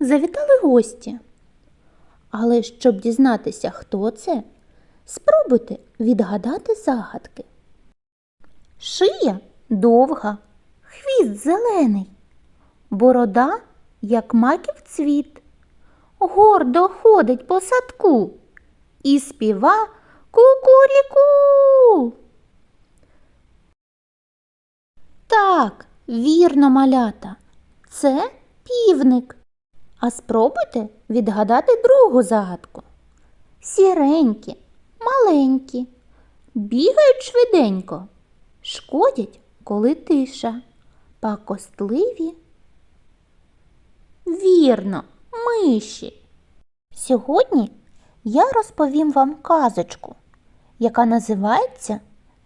завітали гості. Але щоб дізнатися, хто це, спробуйте відгадати загадки. Шия довга, хвіст зелений, борода, як маків цвіт, гордо ходить по садку і співа кукуріку. Так, вірно, малята, це півник. А спробуйте відгадати другу загадку. Сіренькі, маленькі, бігають швиденько, шкодять, коли тиша, пакостливі. Вірно, миші. Сьогодні я розповім вам казочку, яка називається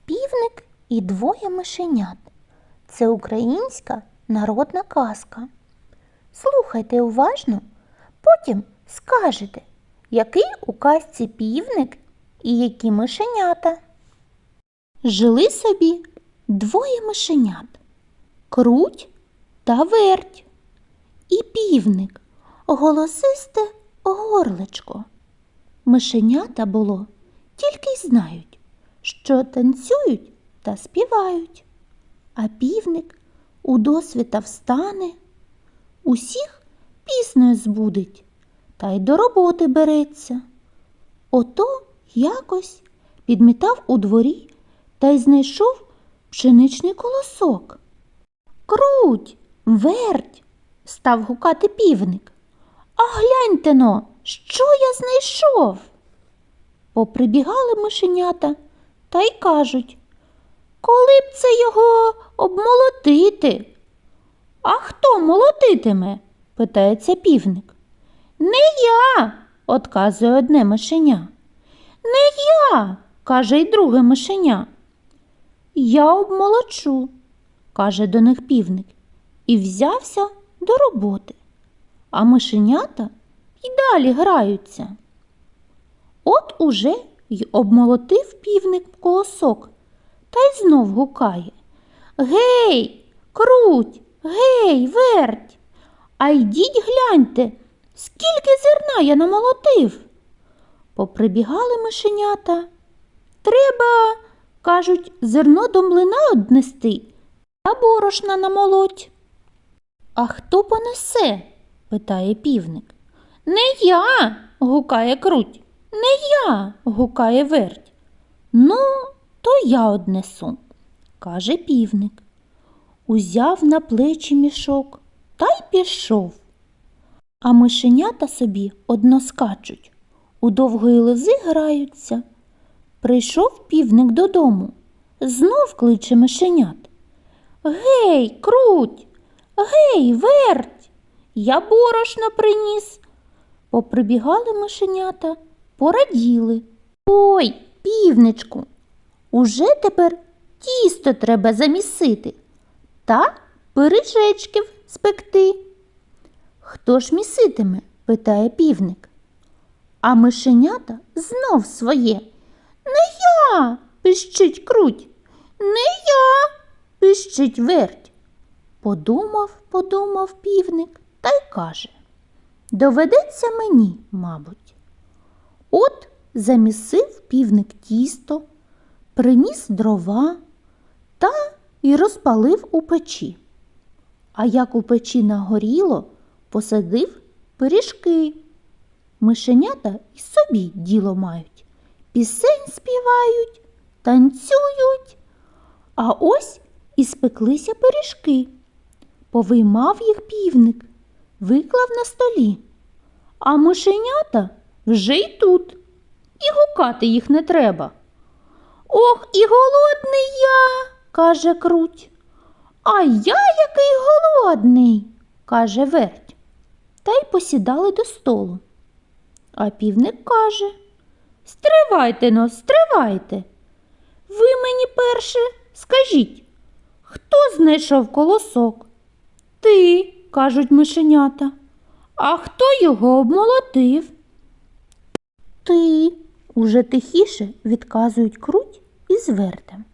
Півник і двоє мишенят. Це українська народна казка. Слухайте уважно, потім скажете, який у казці півник і які мишенята. Жили собі двоє мишенят круть та верть. І півник голосисте горличко. Мишенята було тільки й знають, що танцюють та співають, а півник у досвіта встане усіх піснею збудить та й до роботи береться. Ото якось підмітав у дворі та й знайшов пшеничний колосок. Круть, верть, став гукати півник. А гляньте но, що я знайшов. Поприбігали мишенята та й кажуть, коли б це його обмолотити? А хто молотитиме? питається півник. Не я, отказує одне мишеня. Не я, каже й друге мишеня. Я обмолочу, каже до них півник, і взявся до роботи. А мишенята й далі граються. От уже й обмолотив півник колосок та й знов гукає. Гей, круть, гей, верть. А йдіть гляньте, скільки зерна я намолотив. Поприбігали мишенята. Треба, кажуть, зерно до млина однести та борошна намолоть. А хто понесе? питає півник. Не я, гукає круть. Не я, гукає верть. Ну, то я однесу, каже півник. Узяв на плечі мішок та й пішов. А мишенята собі одно скачуть, у довгої лози граються. Прийшов півник додому, знов кличе мишенят. Гей, круть, гей, верть, я борошна приніс. Поприбігали мишенята, пораділи. Ой, півничку, уже тепер тісто треба замісити та пиріжечків спекти. Хто ж міситиме? питає півник. А мишенята знов своє. Не я, пищить круть, не я, пищить верть. Подумав, подумав півник та й каже Доведеться мені, мабуть. От замісив півник тісто, приніс дрова та і розпалив у печі. А як у печі нагоріло, посадив пиріжки. Мишенята й собі діло мають, пісень співають, танцюють. А ось і спеклися пиріжки. Повиймав їх півник, виклав на столі. А мишенята вже й тут. І гукати їх не треба. Ох, і голодний я, каже круть. А я який голодний, каже верть. Та й посідали до столу. А півник каже Стривайте но, стривайте. Ви мені перше скажіть, хто знайшов колосок? Ти, кажуть мишенята. А хто його обмолотив? Ти, уже тихіше відказують круть і звертем.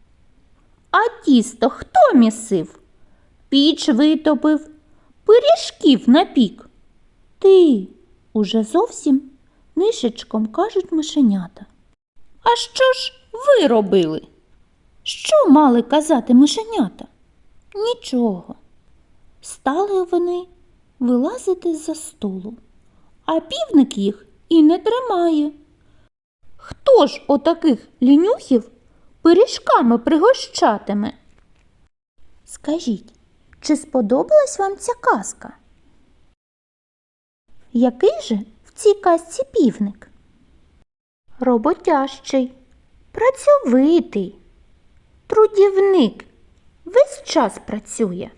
А тісто хто місив? Піч витопив, пиріжків напік. ти. Уже зовсім нишечком кажуть мишенята. А що ж ви робили? Що мали казати мишенята? Нічого. Стали вони вилазити з-за столу, а півник їх і не тримає. Хто ж отаких лінюхів пиріжками пригощатиме? Скажіть, чи сподобалась вам ця казка? Який же в цій казці півник? Роботящий, працьовитий, трудівник, весь час працює.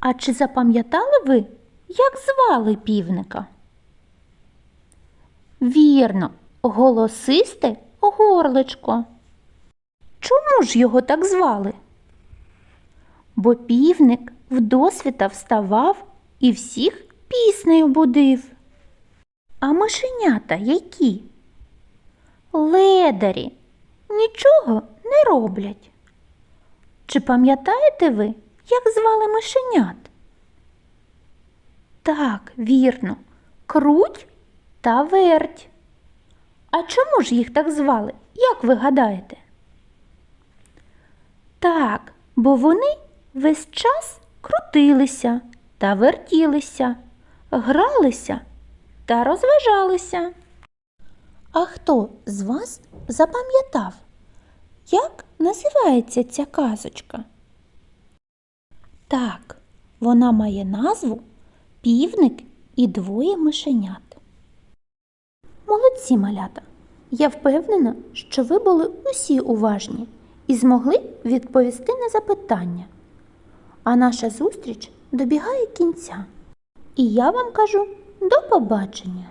А чи запам'ятали ви, як звали півника? Вірно, голосисте горличко. Чому ж його так звали? Бо півник вдосвіта вставав і всіх піснею будив. А мишенята які? Ледарі нічого не роблять. Чи пам'ятаєте ви, як звали мишенят? Так, вірно, круть та верть. А чому ж їх так звали, як ви гадаєте? Так, бо вони весь час крутилися та вертілися, гралися та розважалися. А хто з вас запам'ятав, як називається ця казочка? Так, вона має назву Півник і двоє мишенят. Молодці малята! Я впевнена, що ви були усі уважні і змогли відповісти на запитання. А наша зустріч добігає кінця. І я вам кажу до побачення!